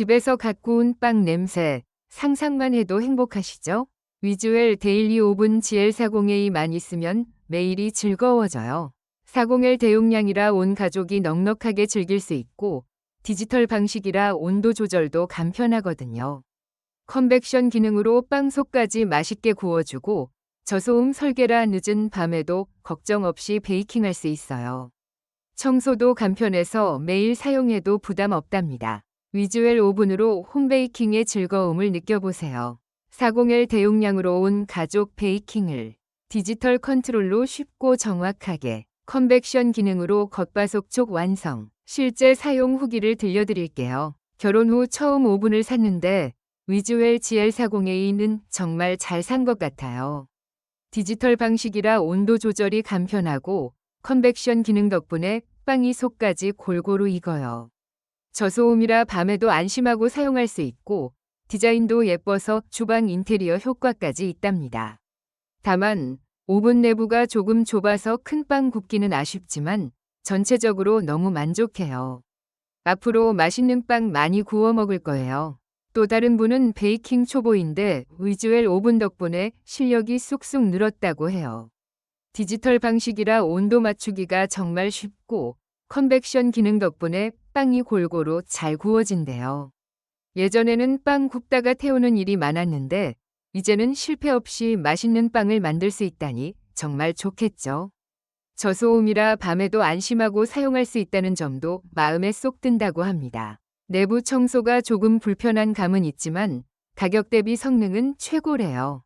집에서 갓 구운 빵 냄새 상상만 해도 행복하시죠? 위주엘 데일리 오븐 GL40A만 있으면 매일이 즐거워져요. 40L 대용량이라 온 가족이 넉넉하게 즐길 수 있고 디지털 방식이라 온도 조절도 간편하거든요. 컨벡션 기능으로 빵 속까지 맛있게 구워주고 저소음 설계라 늦은 밤에도 걱정 없이 베이킹할 수 있어요. 청소도 간편해서 매일 사용해도 부담 없답니다. 위주엘 오븐으로 홈베이킹의 즐거움을 느껴보세요. 40L 대용량으로 온 가족 베이킹을 디지털 컨트롤로 쉽고 정확하게 컨벡션 기능으로 겉바속촉 완성. 실제 사용 후기를 들려드릴게요. 결혼 후 처음 오븐을 샀는데 위주웰 GL40A는 정말 잘 산 것 같아요. 디지털 방식이라 온도 조절이 간편하고 컨벡션 기능 덕분에 빵이 속까지 골고루 익어요. 저소음이라 밤에도 안심하고 사용할 수 있고 디자인도 예뻐서 주방 인테리어 효과까지 있답니다. 다만 오븐 내부가 조금 좁아서 큰 빵 굽기는 아쉽지만 전체적으로 너무 만족해요. 앞으로 맛있는 빵 많이 구워 먹을 거예요. 또 다른 분은 베이킹 초보인데 위주엘 오븐 덕분에 실력이 쑥쑥 늘었다고 해요. 디지털 방식이라 온도 맞추기가 정말 쉽고 컨벡션 기능 덕분에 빵이 골고루 잘 구워진대요. 예전에는 빵 굽다가 태우는 일이 많았는데 이제는 실패 없이 맛있는 빵을 만들 수 있다니 정말 좋겠죠. 저소음이라 밤에도 안심하고 사용할 수 있다는 점도 마음에 쏙 든다고 합니다. 내부 청소가 조금 불편한 감은 있지만 가격 대비 성능은 최고래요.